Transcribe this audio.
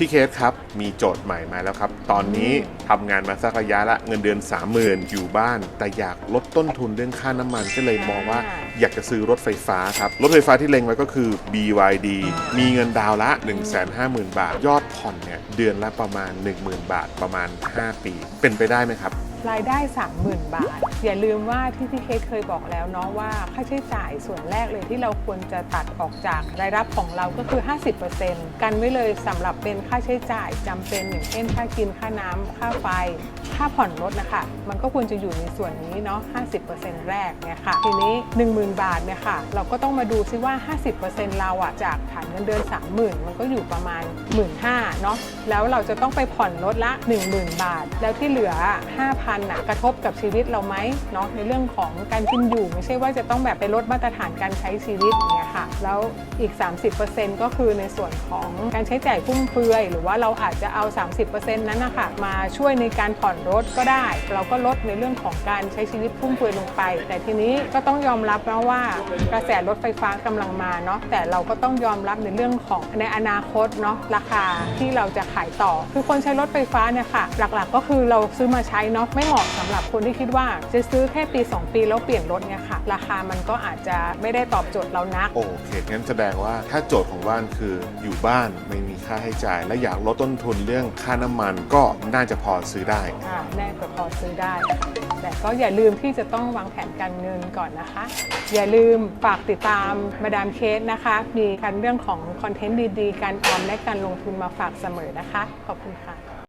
พี่เคสครับ มีโจทย์ใหม่มาแล้วครับ ตอนนี้ทำงานมาสักระยะละเงินเดือน 30,000 อยู่บ้าน แต่อยากลดต้นทุนเรื่องค่าน้ำมันก็เลยมองว่าอ่าอยากจะซื้อรถไฟฟ้าครับ รถไฟฟ้าที่เล็งไว้ก็คือ BYD มีเงินดาวน์ละ 150,000 บาท ยอดผ่อนเนี่ยเดือนละประมาณ 10,000 บาทประมาณ 5 ปี เป็นไปได้ไหมครับ รายได้ 30,000 บาท อย่าลืมว่าที่พี่เคสเคยบอกแล้วเนาะว่าค่าใช้จ่ายส่วนแรกเลยที่เราควรจะตัดออกจากรายรับของเราก็คือ 50%กันไว้เลยสำหรับเป็นค่าใช้จ่ายจำเป็นอย่างเช่นค่ากินค่าน้ำค่าไฟ ค่าผ่อนรถนะคะ มันก็ควรจะอยู่ในส่วนนี้เนาะ 50%แรกเนี่ยค่ะ ทีนี้ 10,000 บาทเนี่ยค่ะ เราก็ต้องมาดูซิว่า 50%เราอะจากฐานเงินเดือน 30,000 มันก็อยู่ประมาณ 15,000เนาะ แล้วเราจะต้องไปผ่อนรถละ 10,000 บาท แล้วที่เหลือ 5,000น่ะกระทบกับชีวิตเราไหมเนาะในเรื่องของการกินอยู่ ไม่ใช่ว่าจะต้องแบบไปลดมาตรฐานการใช้ชีวิตอย่างเงี้ยค่ะแล้วอีก 30%ก็คือในส่วนของการใช้จ่ายฟุ่มเฟือย หรือว่าเราอาจจะเอา 30%นั้นนะคะมาช่วยในการผ่อนรถก็ได้ เราก็ลดในเรื่องของการใช้ชีวิตฟุ่มเฟือยลงไป แต่ทีนี้ก็ต้องยอมรับนะว่ากระแสรถไฟฟ้ากำลังมาเนาะแต่เราก็ต้องยอมรับในเรื่องของในอนาคตเนาะราคาที่เราจะขายต่อ คือคนใช้รถไฟฟ้าเนี่ยค่ะ หลักๆก็คือเราซื้อมาใช้เนาะไม่เหมาะสำหรับคนที่คิดว่าจะซื้อแค่ปี 2 ปีแล้วเปลี่ยนรถเนี่ยค่ะ ราคามันก็อาจจะไม่ได้ตอบโจทย์เรานัก โอเค งั้นแสดงว่าถ้าโจทย์ของบ้านคืออยู่บ้านไม่มีค่าให้จ่าย และอยากลดต้นทุนเรื่องค่าน้ำมันก็น่าจะพอซื้อได้ค่ะแน่ก็พอซื้อได้ แต่ก็อย่าลืมที่จะต้องวางแผนการเงินก่อนนะคะ อย่าลืมฝากติดตามมาดามเคสนะคะ มีการเรื่องของคอนเทนต์ดีๆ การออมและการลงทุนมาฝากเสมอนะคะ ขอบคุณค่ะ